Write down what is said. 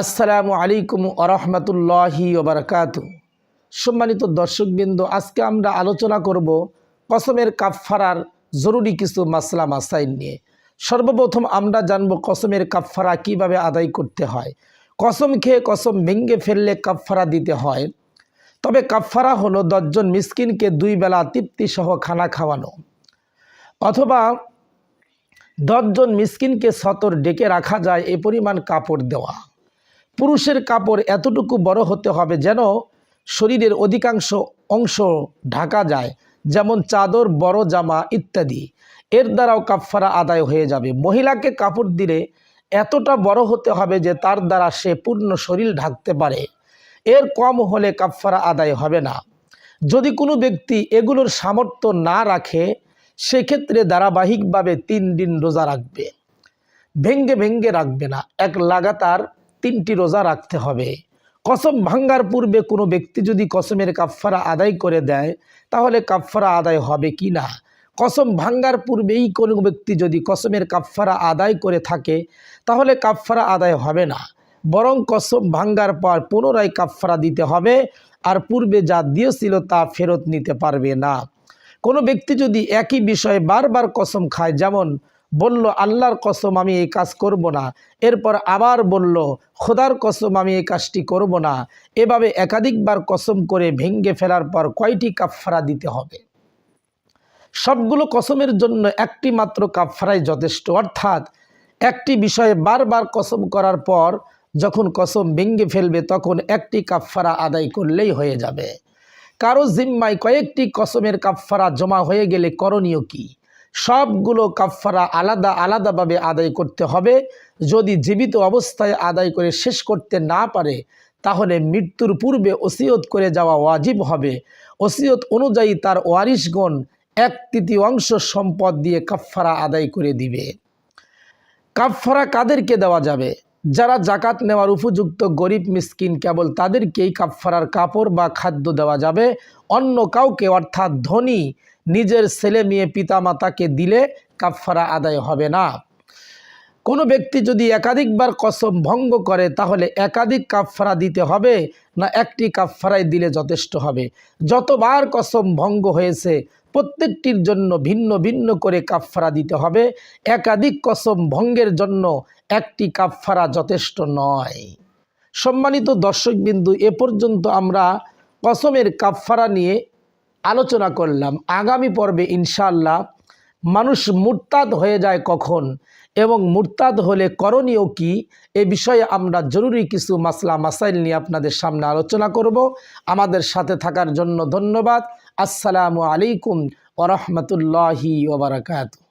আসসালামু আলাইকুম আরহামতুল্লাহি ওবরাকাত সম্মানিত দর্শকবৃন্দ, আজকে আমরা আলোচনা করব কসমের কাফফারার জরুরি কিছু মাসলা মাসাইল নিয়ে। সর্বপ্রথম আমরা জানব কসমের কাফফারা কীভাবে আদায় করতে হয়। কসম খেয়ে কসম ভেঙ্গে ফেললে কাফফারা দিতে হয়। তবে কাফফারা হলো দশজন মিসকিনকে দুই বেলা তৃপ্তিসহ খানা খাওয়ানো। অথবা দশজন মিসকিনকে সতর ডেকে রাখা যায় এ পরিমাণ কাপড় দেওয়া। পুরুষের কাপড় এতটুকু বড় হতে হবে যেন শরীরের অধিকাংশ অংশ ঢাকা যায়, যেমন চাদর, বড় জামা ইত্যাদি। এর দ্বারাও কাফফারা আদায় হয়ে যাবে। মহিলাকে কাপড় দিলে এতটা বড় হতে হবে যে তার দ্বারা সে পূর্ণ শরীর ঢাকতে পারে। এর কম হলে কাফফারা আদায় হবে না। যদি কোনো ব্যক্তি এগুলোর সামর্থ্য না রাখে, সেক্ষেত্রে ধারাবাহিকভাবে তিন দিন রোজা রাখবে। ভেঙ্গে ভেঙ্গে রাখবে না। এক লাগাতার তিনটি রোজা রাখতে হবে। কসম ভাঙ্গার পূর্বে কোনো ব্যক্তি যদি কসমের কাফফারা আদায় করে দেয়, তাহলে কাফফারা আদায় হবে কি না? কসম ভাঙ্গার পূর্বেই কোনো ব্যক্তি যদি কসমের কাফফারা আদায় করে থাকে, তাহলে কাফফারা আদায় হবে না। বরং কসম ভাঙ্গার পর পুনরায় কাফফারা দিতে হবে, আর পূর্বে যা দিয়েছিল তা ফেরত নিতে পারবে না। কোনো ব্যক্তি যদি একই বিষয়ে বারবার কসম খায়, যেমন বলল, আল্লাহর কসম আমি এই কাজ করব না। এরপর আবার বলল, খোদার কসম আমি এই কাজটি করব না। এভাবে একাধিকবার কসম করে ভেঙ্গে ফেলার পর কয়টি কাফফারা দিতে হবে? সবগুলো কসমের জন্য একটি মাত্র কাফফারাই যথেষ্ট। অর্থাৎ একটি বিষয়ে বারবার কসম করার পর যখন কসম ভেঙ্গে ফেলবে, তখন একটি কাফফারা আদায় করলেই হয়ে যাবে। কারও জিম্মায় কয়েকটি কসমের কাফফারা জমা হয়ে গেলে করণীয় কি? সবগুলো কাফফারা আলাদা আলাদাভাবে আদায় করতে হবে। যদি জীবিত অবস্থায় আদায় করে শেষ করতে না পারে, তাহলে মৃত্যুর পূর্বে ওসিয়ত করে যাওয়া ওয়াজিব হবে। ওসিয়ত অনুযায়ী তার ওয়ারিশগণ এক তৃতীয়াংশ সম্পদ দিয়ে কাফফারা আদায় করে দিবে। কাফফারা কাদেরকে দেওয়া যাবে? যারা জাকাত নেওয়ার উপযুক্ত গরিব মিসকিন, কেবল তাদেরকেই কাফফারার কাপড় বা খাদ্য দেওয়া যাবে। অন্য কাউকে, অর্থাৎ ধনী, নিজের ছেলে মেয়ে পিতামাতাকে দিলে কাফফারা আদায় হবে না। কোনো ব্যক্তি যদি একাধিকবার কসম ভঙ্গ করে, তাহলে একাধিক কাফফারা দিতে হবে না একটি কাফফারাই দিলে যথেষ্ট হবে। যতবার কসম ভঙ্গ হয়েছে, প্রত্যেকটির জন্য ভিন্ন ভিন্ন করে কাফফারা দিতে হবে। একাধিক কসম ভঙ্গের জন্য একটি কাফফারা যথেষ্ট নয়। সম্মানিত দর্শকবিন্দু, এ পর্যন্ত আমরা কসমের কাফফারা নিয়ে আলোচনা করলাম। আগামী পর্বে ইনশাল্লাহ মানুষ মুরতাদ হয়ে যায় কখন? এবং মুরতাদ হলে করণীয় কি? এ বিষয়ে আমরা জরুরি কিছু মাসলা, মাসাইল নিয়ে আপনাদের সামনে আলোচনা করব। আমাদের সাথে থাকার জন্য ধন্যবাদ। আসসালামু আলাইকুম ওরহমতুল্লাহি ওবরাকাতু